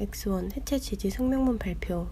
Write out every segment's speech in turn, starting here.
X1 해체 지지 성명문 발표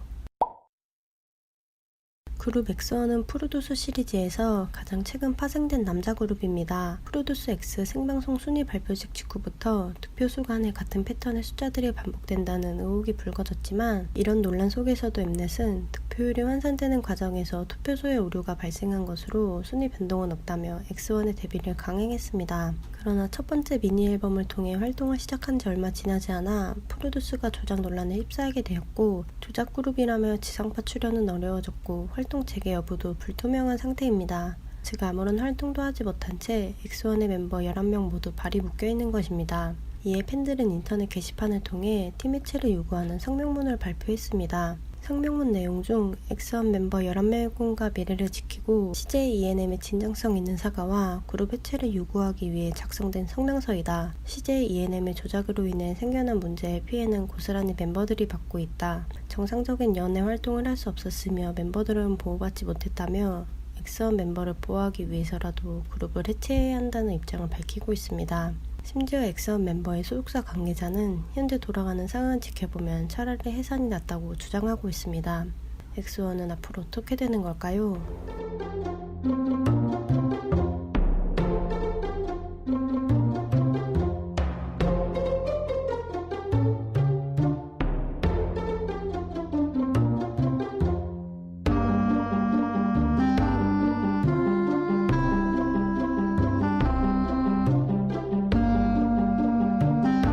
그룹 엑스원은 프로듀스 시리즈에서 가장 최근 파생된 남자 그룹입니다. 프로듀스 X 생방송 순위 발표식 직후부터 득표수 간의 같은 패턴의 숫자들이 반복된다는 의혹이 불거졌지만 이런 논란 속에서도 엠넷은 득 표율이 환산되는 과정에서 투표소의 오류가 발생한 것으로 순위 변동은 없다며 엑스원의 데뷔를 강행했습니다. 그러나 첫 번째 미니 앨범을 통해 활동을 시작한 지 얼마 지나지 않아 프로듀스가 조작 논란에 휩싸이게 되었고 조작 그룹이라며 지상파 출연은 어려워졌고 활동 재개 여부도 불투명한 상태입니다. 즉 아무런 활동도 하지 못한 채 엑스원의 멤버 11명 모두 발이 묶여 있는 것입니다. 이에 팬들은 인터넷 게시판을 통해 팀 해체를 요구하는 성명문을 발표했습니다. 성명문 내용 중 엑스원 멤버 11명의 꿈과 미래를 지키고 CJ ENM의 진정성 있는 사과와 그룹 해체를 요구하기 위해 작성된 성명서이다. CJ ENM의 조작으로 인해 생겨난 문제의 피해는 고스란히 멤버들이 받고 있다. 정상적인 연애 활동을 할 수 없었으며 멤버들은 보호받지 못했다며 엑스원 멤버를 보호하기 위해서라도 그룹을 해체해야 한다는 입장을 밝히고 있습니다. 심지어 엑스원 멤버의 소속사 관계자는 현재 돌아가는 상황을 지켜보면 차라리 해산이 낫다고 주장하고 있습니다. 엑스원은 앞으로 어떻게 되는 걸까요?